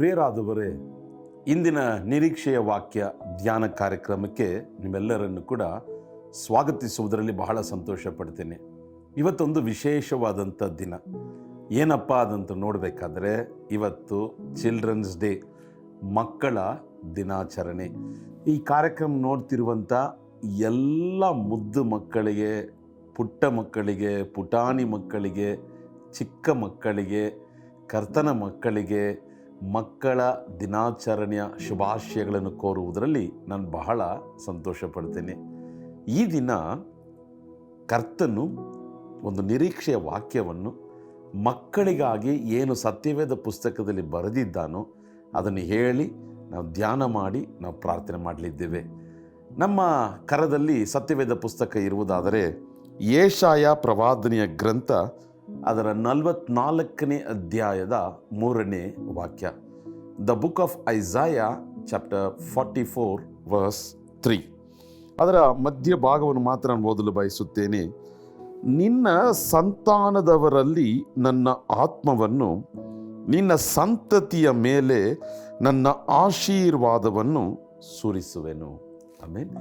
ಪ್ರಿಯರಾದವರೇ, ಇಂದಿನ ನಿರೀಕ್ಷೆಯ ವಾಕ್ಯ ಧ್ಯಾನ ಕಾರ್ಯಕ್ರಮಕ್ಕೆ ನಿಮ್ಮೆಲ್ಲರನ್ನು ಕೂಡ ಸ್ವಾಗತಿಸುವುದರಲ್ಲಿ ಬಹಳ ಸಂತೋಷ ಪಡ್ತೇನೆ ಇವತ್ತೊಂದು ವಿಶೇಷವಾದಂಥ ದಿನ. ಏನಪ್ಪ ಅದಂತ ನೋಡಬೇಕಾದ್ರೆ, ಇವತ್ತು ಚಿಲ್ಡ್ರನ್ಸ್ ಡೇ, ಮಕ್ಕಳ ದಿನಾಚರಣೆ. ಈ ಕಾರ್ಯಕ್ರಮ ನೋಡ್ತಿರುವಂಥ ಎಲ್ಲ ಮುದ್ದು ಮಕ್ಕಳಿಗೆ, ಪುಟ್ಟ ಮಕ್ಕಳಿಗೆ, ಪುಟಾಣಿ ಮಕ್ಕಳಿಗೆ, ಚಿಕ್ಕ ಮಕ್ಕಳಿಗೆ, ಕರ್ತನ ಮಕ್ಕಳಿಗೆ ಮಕ್ಕಳ ದಿನಾಚರಣೆಯ ಶುಭಾಶಯಗಳನ್ನು ಕೋರುವುದರಲ್ಲಿ ನಾನು ಬಹಳ ಸಂತೋಷ ಪಡ್ತೇನೆ ಈ ದಿನ ಕರ್ತನು ಒಂದು ನಿರೀಕ್ಷೆಯ ವಾಕ್ಯವನ್ನು ಮಕ್ಕಳಿಗಾಗಿ ಏನು ಸತ್ಯವೇದ ಪುಸ್ತಕದಲ್ಲಿ ಬರೆದಿದ್ದಾನೋ ಅದನ್ನು ಹೇಳಿ ನಾವು ಧ್ಯಾನ ಮಾಡಿ ನಾವು ಪ್ರಾರ್ಥನೆ ಮಾಡಲಿದ್ದೇವೆ. ನಮ್ಮ ಕರದಲ್ಲಿ ಸತ್ಯವೇದ ಪುಸ್ತಕ ಇರುವುದಾದರೆ ಏಷಾಯ ಪ್ರವಾದನೆಯ ಗ್ರಂಥ ಅದರ ನಲವತ್ನಾಲ್ಕನೇ ಅಧ್ಯಾಯದ ಮೂರನೇ ವಾಕ್ಯ. The book of Isaiah chapter forty four verse three ಅದರ ಮಧ್ಯ ಭಾಗವನ್ನು ಮಾತ್ರ ನಾನು ಓದಲು ಬಯಸುತ್ತೇನೆ. ನಿನ್ನ ಸಂತಾನದವರಲ್ಲಿ ನನ್ನ ಆತ್ಮವನ್ನು, ನಿನ್ನ ಸಂತತಿಯ ಮೇಲೆ ನನ್ನ ಆಶೀರ್ವಾದವನ್ನು ಸುರಿಸುವೆನು. ಆಮೇಲೆ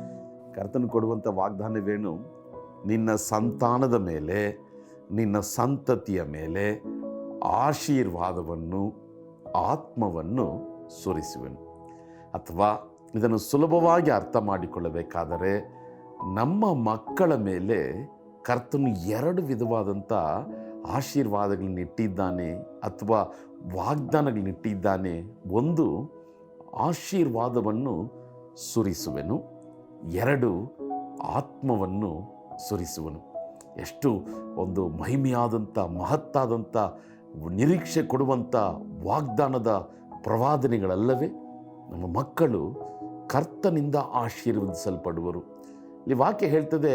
ಕರ್ತನು ಕೊಡುವಂಥ ವಾಗ್ದಾನವೇನು? ನಿನ್ನ ಸಂತಾನದ ಮೇಲೆ. ನಿನ್ನ ಸಂತತಿಯ ಮೇಲೆ ಆಶೀರ್ವಾದವನ್ನು, ಆತ್ಮವನ್ನು ಸುರಿಸುವೆನು. ಅಥವಾ ಇದನ್ನು ಸುಲಭವಾಗಿ ಅರ್ಥ ಮಾಡಿಕೊಳ್ಳಬೇಕಾದರೆ ನಮ್ಮ ಮಕ್ಕಳ ಮೇಲೆ ಕರ್ತನು ಎರಡು ವಿಧವಾದಂಥ ಆಶೀರ್ವಾದಗಳನ್ನ ಇಟ್ಟಿದ್ದಾನೆ ಅಥವಾ ವಾಗ್ದಾನಗಳನ್ನ ಇಟ್ಟಿದ್ದಾನೆ. ಒಂದು, ಆಶೀರ್ವಾದವನ್ನು ಸುರಿಸುವೆನು. ಎರಡು, ಆತ್ಮವನ್ನು ಸುರಿಸುವನು. ಎಷ್ಟು ಒಂದು ಮಹಿಮೆಯಾದಂಥ, ಮಹತ್ತಾದಂಥ ನಿರೀಕ್ಷೆ ಕೊಡುವಂಥ ವಾಗ್ದಾನದ ಪ್ರವಾದನೆಗಳಲ್ಲವೇ? ನಮ್ಮ ಮಕ್ಕಳು ಕರ್ತನಿಂದ ಆಶೀರ್ವದಿಸಲ್ಪಡುವರು. ಇಲ್ಲಿ ವಾಕ್ಯ ಹೇಳ್ತದೆ,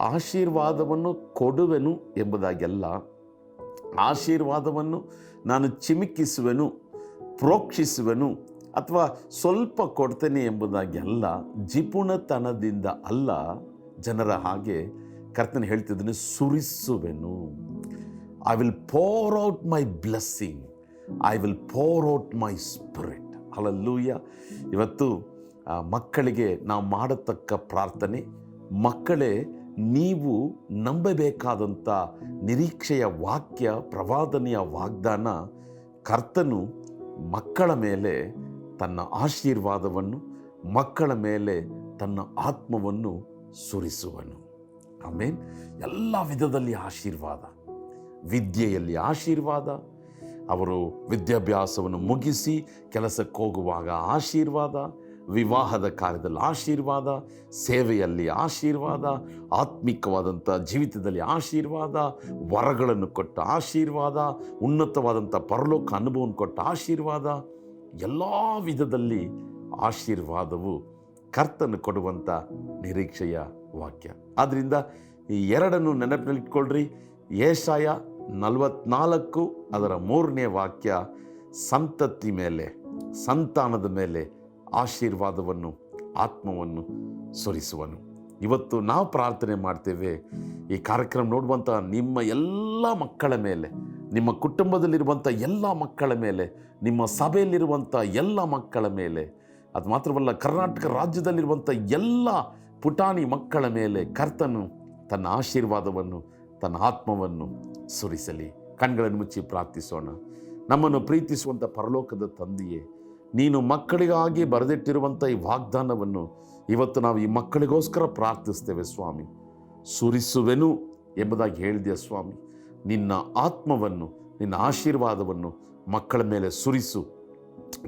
ಆಶೀರ್ವಾದವನ್ನು ಕೊಡುವೆನು ಎಂಬುದಾಗೆಲ್ಲ, ಆಶೀರ್ವಾದವನ್ನು ನಾನು ಚಿಮುಕಿಸುವೆನು, ಪ್ರೋಕ್ಷಿಸುವೆನು ಅಥವಾ ಸ್ವಲ್ಪ ಕೊಡ್ತೇನೆ ಎಂಬುದಾಗಿ ಅಲ್ಲ ಜಿಪುಣತನದಿಂದ ಅಲ್ಲ, ಜನರ ಹಾಗೆ ಕರ್ತನ ಹೇಳ್ತಿದ್ದಾನೆ ಸುರಿಸುವೆನು. I will pour out my blessing I will pour out my spirit ಅಲ್ಲೂಯ್ಯ ಇವತ್ತು ಮಕ್ಕಳಿಗೆ ನಾವು ಮಾಡತಕ್ಕ ಪ್ರಾರ್ಥನೆ, ಮಕ್ಕಳೇ, ನೀವು ನಂಬಬೇಕಾದಂಥ ನಿರೀಕ್ಷೆಯ ವಾಕ್ಯ, ಪ್ರವಾದನೆಯ ವಾಗ್ದಾನ, ಕರ್ತನು ಮಕ್ಕಳ ಮೇಲೆ ತನ್ನ ಆಶೀರ್ವಾದವನ್ನು, ಮಕ್ಕಳ ಮೇಲೆ ತನ್ನ ಆತ್ಮವನ್ನು ಸುರಿಸುವನು. ಆಮೇನ್. ಎಲ್ಲ ವಿಧದಲ್ಲಿ ಆಶೀರ್ವಾದ. ವಿದ್ಯೆಯಲ್ಲಿ ಆಶೀರ್ವಾದ. ಅವರು ವಿದ್ಯಾಭ್ಯಾಸವನ್ನು ಮುಗಿಸಿ ಕೆಲಸಕ್ಕೆ ಹೋಗುವಾಗ ಆಶೀರ್ವಾದ. ವಿವಾಹದ ಕಾರ್ಯದಲ್ಲಿ ಆಶೀರ್ವಾದ. ಸೇವೆಯಲ್ಲಿ ಆಶೀರ್ವಾದ. ಆತ್ಮಿಕವಾದಂಥ ಜೀವಿತದಲ್ಲಿ ಆಶೀರ್ವಾದ. ವರಗಳನ್ನು ಕೊಟ್ಟ ಆಶೀರ್ವಾದ. ಉನ್ನತವಾದಂಥ ಪರಲೋಕ ಅನುಭವವನ್ನು ಕೊಟ್ಟ ಆಶೀರ್ವಾದ. ಎಲ್ಲ ವಿಧದಲ್ಲಿ ಆಶೀರ್ವಾದವು ಕರ್ತನು ಕೊಡುವಂಥ ನಿರೀಕ್ಷೆಯ ವಾಕ್ಯ. ಆದ್ದರಿಂದ ಈ ಎರಡನ್ನು ನೆನಪಿನಲ್ಲಿಟ್ಕೊಳ್ರಿ. ಏಷಾಯ ನಲವತ್ನಾಲ್ಕು ಅದರ ಮೂರನೇ ವಾಕ್ಯ, ಸಂತತಿ ಮೇಲೆ, ಸಂತಾನದ ಮೇಲೆ ಆಶೀರ್ವಾದವನ್ನು, ಆತ್ಮವನ್ನು ಸುರಿಸುವನು. ಇವತ್ತು ನಾವು ಪ್ರಾರ್ಥನೆ ಮಾಡ್ತೇವೆ. ಈ ಕಾರ್ಯಕ್ರಮ ನೋಡುವಂಥ ನಿಮ್ಮ ಎಲ್ಲ ಮಕ್ಕಳ ಮೇಲೆ, ನಿಮ್ಮ ಕುಟುಂಬದಲ್ಲಿರುವಂಥ ಎಲ್ಲ ಮಕ್ಕಳ ಮೇಲೆ, ನಿಮ್ಮ ಸಭೆಯಲ್ಲಿರುವಂಥ ಎಲ್ಲ ಮಕ್ಕಳ ಮೇಲೆ ಅದು ಮಾತ್ರವಲ್ಲ, ಕರ್ನಾಟಕ ರಾಜ್ಯದಲ್ಲಿರುವಂಥ ಎಲ್ಲ ಪುಟಾಣಿ ಮಕ್ಕಳ ಮೇಲೆ ಕರ್ತನು ತನ್ನ ಆಶೀರ್ವಾದವನ್ನು, ತನ್ನ ಆತ್ಮವನ್ನು ಸುರಿಸಲಿ. ಕಣ್ಗಳನ್ನು ಮುಚ್ಚಿ ಪ್ರಾರ್ಥಿಸೋಣ. ನಮ್ಮನ್ನು ಪ್ರೀತಿಸುವಂಥ ಪರಲೋಕದ ತಂದೆಯೇ, ನೀನು ಮಕ್ಕಳಿಗಾಗಿ ಬರೆದಿಟ್ಟಿರುವಂಥ ಈ ವಾಗ್ದಾನವನ್ನು ಇವತ್ತು ನಾವು ಈ ಮಕ್ಕಳಿಗೋಸ್ಕರ ಪ್ರಾರ್ಥಿಸ್ತೇವೆ ಸ್ವಾಮಿ. ಸುರಿಸುವೆನು ಎಂಬುದಾಗಿ ಹೇಳಿದೆಯ ಸ್ವಾಮಿ. ನಿನ್ನ ಆತ್ಮವನ್ನು, ನಿನ್ನ ಆಶೀರ್ವಾದವನ್ನು ಮಕ್ಕಳ ಮೇಲೆ ಸುರಿಸು.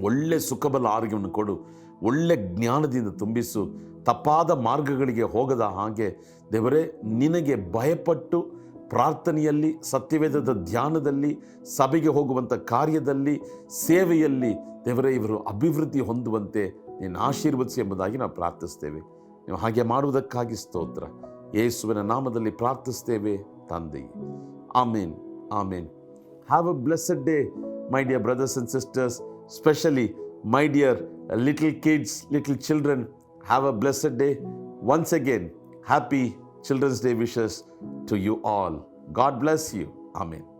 ಒಳ್ಳೆ ಸುಖಬಲ ಆರೋಗ್ಯವನ್ನು ಕೊಡು, ಒಳ್ಳೆ ಜ್ಞಾನದಿಂದ ತುಂಬಿಸು, ತಪ್ಪಾದ ಮಾರ್ಗಗಳಿಗೆ ಹೋಗದ ಹಾಗೆ ದೇವರೇ, ನಿನಗೆ ಭಯಪಟ್ಟು ಪ್ರಾರ್ಥನೆಯಲ್ಲಿ, ಸತ್ಯವೇದದ ಧ್ಯಾನದಲ್ಲಿ, ಸಭೆಗೆ ಹೋಗುವಂಥ ಕಾರ್ಯದಲ್ಲಿ, ಸೇವೆಯಲ್ಲಿ ದೇವರೇ, ಇವರು ಅಭಿವೃದ್ಧಿ ಹೊಂದುವಂತೆ ನೀನು ಆಶೀರ್ವದಿಸಿ ಎಂಬುದಾಗಿ ನಾವು ಪ್ರಾರ್ಥಿಸ್ತೇವೆ. ನೀವು ಹಾಗೆ ಮಾಡುವುದಕ್ಕಾಗಿ ಸ್ತೋತ್ರ. ಯೇಸುವಿನ ನಾಮದಲ್ಲಿ ಪ್ರಾರ್ಥಿಸ್ತೇವೆ ತಂದೆಯೇ. ಆಮೇನ್ ಆಮೇನ್. Have a blessed day my dear brothers and sisters, especially my dear little kids, little children, have a blessed day. Once again, happy Children's Day wishes to you all. God bless you. Amen.